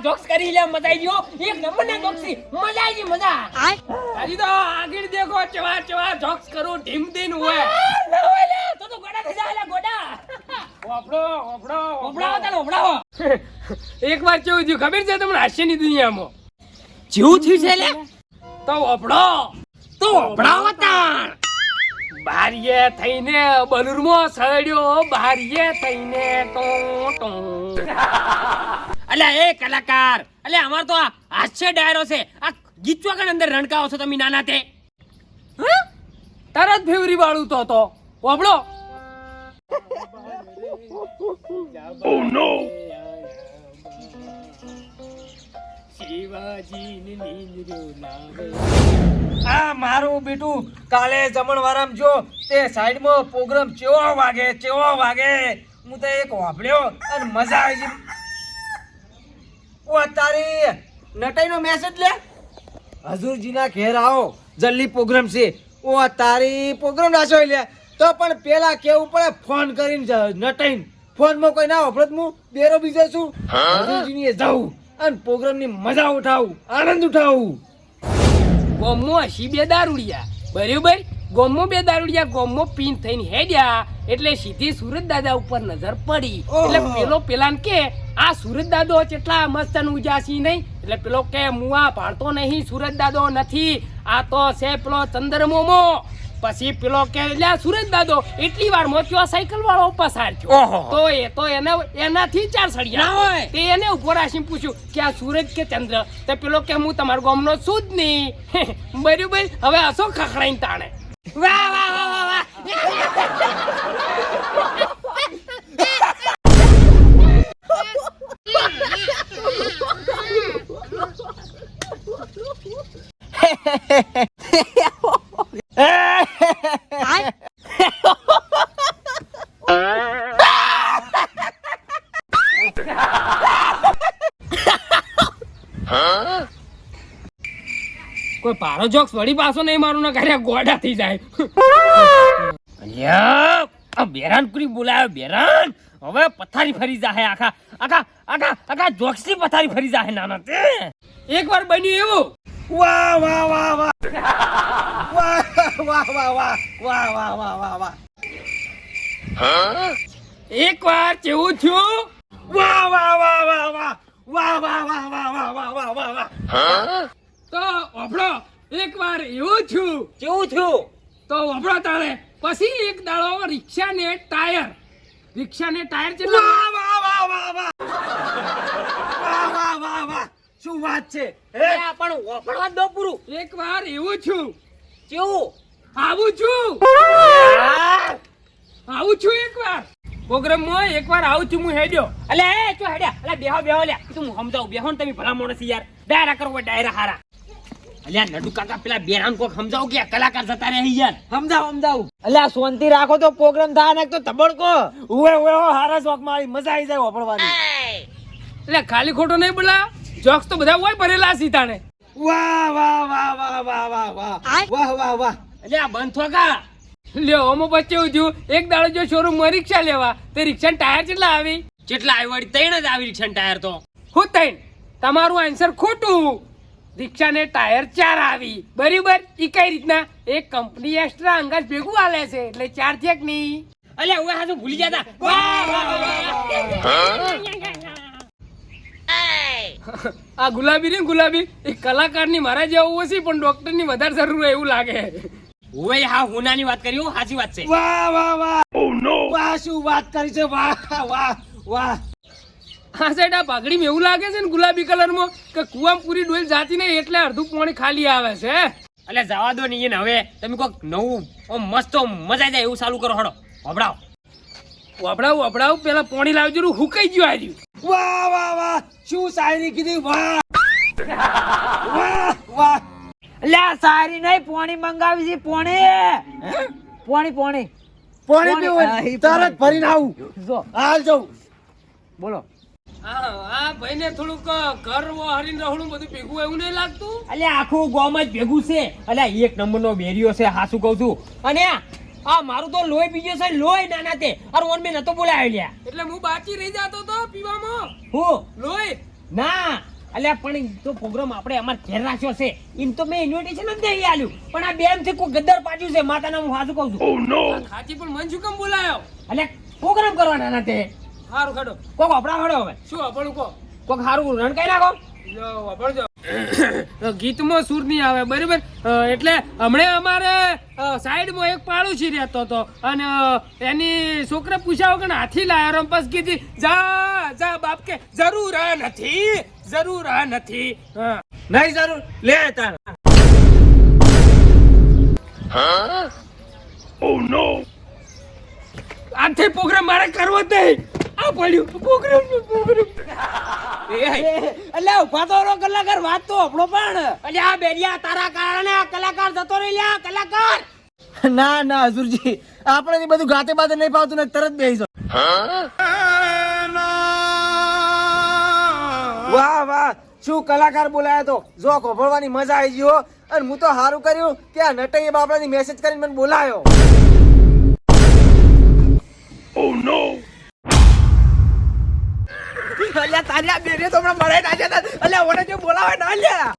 કરી લે મજા આવી ગયો. એક નંબર ના જોક્સ. મજા આવી મજા. હજી તો આગળ દેખો ચવા ચવા જોક્સ કરું ઢીમ દીન હોય. તો તો ગોડા થઈ જાય ગોડા. ઓફડો ઓફડો ઓફડાવો તને ઓફડાવો એક વાર કેવું થયું? ખબર છે તમને હાસ્યની દુનિયામાં? જેવું થયું છે લે. તો ઓફડો તો ઓફડાવો તાણ. બારીએ થઈને બલુરમાં સડ્યો બારીએ થઈને ટો ટો. અલ્યા એ કલાકાર. અલ્યા અમાર તો આ હાસ્ય ડાયરો છે. આ ગીચવા કણ અંદર રણકાવો છો તમે નાના તે? તરત ફેવરી વાળું તો હતો. ઓબળો શિવાજીની નીંદરો આ મારું બેટું કાલે જમણવારામ જો તે સાઈડમાં પ્રોગ્રામ ચેવો વાગે ચેવો વાગે હું તો એક વાપર્યો અને મજા આવી ગઈ. ઓ તારી નટાઈનો મેસેજ લે? હજુરજીના ઘેર આવો જલ્દી પ્રોગ્રામ છે. ઓ તારી પ્રોગ્રામ નાચો લે. તો પણ પેલા કેવું પડે? ફોન કરીને નટાઈને ફોનમાં કોઈ ના વફરત હું બેરો બીજો છું હજુરજીની એ જાઉં અને પ્રોગ્રામની મજા ઉઠાવું આનંદ ઉઠાવું. ગોમો હસી બે દારૂડિયા. બરાબર? ગોમો બે દારૂડિયા ગોમો પીન થઈને હેડ્યા એટલે સીધી સુરત દાદા ઉપર નજર પડી. એટલે પેલો પેલા કે આ સુરત દાદો કેટલા મસ્ત ઉજાસી નહીં? એટલે પેલો કે હું આ ભાળતો નહીં સુરત દાદો નથી. આ તો છે પેલો ચંદ્રમોમો. પછી પેલો કે સુરત દાદો એટલી વાર મોચ્યો સાયકલ વાળો પસાર થયો? તો એ તો એને એનાથી ચાર સળિયા. હોય. તે એને ઊભો રાશી પૂછ્યું કે આ સુરત કે ચંદ્ર? તે પેલો કે હું તમારા ગામનો છું જ નહીં. બરાબર. હવે હસો ખખડાઈને તાણે? Wow, wow, wow, wow, wow. Huh? કોઈ પારો જોક્સ વળી પાછો નહીં મારું ના કર્યા ગોડા થઈ જાય અહીંયા બેરાનપુરી બોલાયો બેરાન હવે પથારી ફરી જાહે આખા આખા આખા આખા જોક્સની પથારી ફરી જાહે નાના તે એક વાર બન્યું એવું વાહ વાહ વાહ વાહ વાહ વાહ વાહ વાહ વાહ વાહ વાહ વાહ એક વાર કેવું થયું વાહ વાહ વાહ વાહ વાહ વાહ વાહ વાહ વાહ વાહ વાહ વાહ વાહ વાહ તો ઓભળો એક વાર એવું થયું. કેવું થયું? તો ઓભળો તારે. પછી એક દાડો રિક્ષા ને ટાયર. રિક્ષા ને ટાયર છે વાહ વાહ વાહ વાહ વાહ વાહ. વાહ વાહ વાહ શું વાત છે? એ પણ ઓભળવા દો પૂરું. એક વાર એવું છું કેવું? આવું છું. આવું છું એક વાર પ્રોગ્રામમાં એક વાર આવું છું હું હેડ્યો. અલે એ ચો હેડ્યા? અલે બેહો બેહો લે. તું હું સમજાવું. બેહો ને તમે ભલા માણસ યાર. ડાયરા કરો ડાયરા હારા. અલ્યા નડુ કાકા પેલા બેરામ કોક સમજાવ કે કલાકાર જતા રહે યાર? સમજાવ સમજાવ. અલ્યા સોનતી રાખો તો પ્રોગ્રામ થાય ને તો તબડકો ઉવે ઉવે હો, હારા જોક મારી મજા આવી જાય વાપરવાની. એટલે ખાલી ખોટો નહીં બોલા. જોક્સ તો બધા હોય ભરેલા સીતાને. વાહ વાહ વાહ વાહ વાહ વાહ વાહ. વાહ વાહ વાહ. અલ્યા બંધ થોકા લ્યો ઓમો બચ્ચે એવું થયું એક દાડો જો શોરૂમમાં રિક્ષા લેવા તે રિક્ષા ટાયર કેટલા આવી? કેટલા આવી વળી ત્રણ જ આવી રિક્ષા ટાયર તો. હું ત્રણ તમારું આન્સર ખોટું. રિક્ષા ને ટાયર ચાર આવી. બરાબર? એ કઈ રીતના? એક કંપની એક્સ્ટ્રા અંગાજ ભેગું આલે છે. એટલે ચાર છે કે નહીં. અલે હવે હાજુ ભૂલી જતા. આ ગુલાબી ને ગુલાબી. એ કલાકારની મારા જેવું હશે પણ ડોક્ટરની વધારે જરૂર હોય એવું લાગે. ઓય હા હુનાની વાત કરી હું સાચી વાત છે. વાહ વાહ વાહ. વાહ શું વાત કરી છે? વાહ વાહ વાહ. આ સાહેબ આ પાઘડીમાં એવું લાગે છે ને ગુલાબી કલરમાં કે કુવામાં પૂરી ડોલ જાતી નહીં એટલે અડધું પાણી ખાલી આવે છે. એટલે જવા દો નહીં હવે તમે કોઈક નવું ઓમ મસ્ત મજા જાય એવું ચાલુ કરો હડો. વભડાવ વભડાવ વભડાવ પેલા પાણી લાવજો ને હુકાઈ ગયું આજુ. વાહ વાહ વાહ શું શાયરી કીધી? વાહ. વાહ વાહ. લ્યા સારી નહીં પોણી મંગાવી છે પોણી. પોણી પોણી. પાણી પીવું તરત. ભરીને આવું. જો. હાલ જવું બોલો. હા આ ભાઈને થોડુંક ઘર હરીને રહણું બધું ભેગું એવું નહીં લાગતું? અલ્યા આખું ગામ જ ભેગું છે. અલ્યા એક નંબરનો બેરિયો છે હાસું કહું છું. અને આ મારું તો લોહી છે લોહી નાના તે. અરે ઓન મેં નતો બોલાયો લ્યા. એટલે હું બાકી રહી જતો તો પીવામાં? હું? લોહી? ના. અલ્યા પણ તો પ્રોગ્રામ આપણે અમાર ઘેર રાખ્યો છે. એમ તો મેં ઇન્વિટેશન જ નહીં આલ્યું. પણ આ બેનથી કોઈ ગદ્દાર પાડ્યું છે. માતાના હું હાજુ કહું છું. ખાચી પણ મન શું કેમ બોલાયો? અલ્યા પ્રોગ્રામ કરવાના ના તે. સારું ખડો. કોક આપણા ખડો હવે. શું આપણું કો કોક સારું રણ કઈ નાખો. ગીતમાં સૂર નહીં આવે બરાબર? એટલે હમણે અમારે સાઈડમાં એક પાડોશી રહેતો હતો. અને એની છોકરે પૂછ્યા વગર હાથી લાયો રંપસ કીધી જા જા બાપ કે જરૂર આ નથી જરૂર આ નથી. હા નહીં જરૂર લે તાર. આજથી પ્રોગ્રામ મારે કરવો જ નહીં. આ પડ્યું. Programme programme. અલ્યા ઊભા તો કલાકાર વાત તો આપણો પણ. અલ્યા આ બેરિયા તારા કારણે આ કલાકાર જતો રહી લ્યા કલાકાર. ના ના હજુરજી. આપણે બધું ગાતે બાતે નહીં પાવતું ને તરત બેસી વાહ વાહ. શું કલાકાર બોલાયો તો? જો ખોભળવાની મજા આવી ગયો હો. અને હું તો સારું કર્યું કે આ નટઈએ બાપડાની મેસેજ કરીને મને બોલાયો. અલ્યા, તારી આ બેરે તો હમણાં મળે નાખ્યા હતા અલ્યા, ઓને જો બોલાવે ના અલ્યા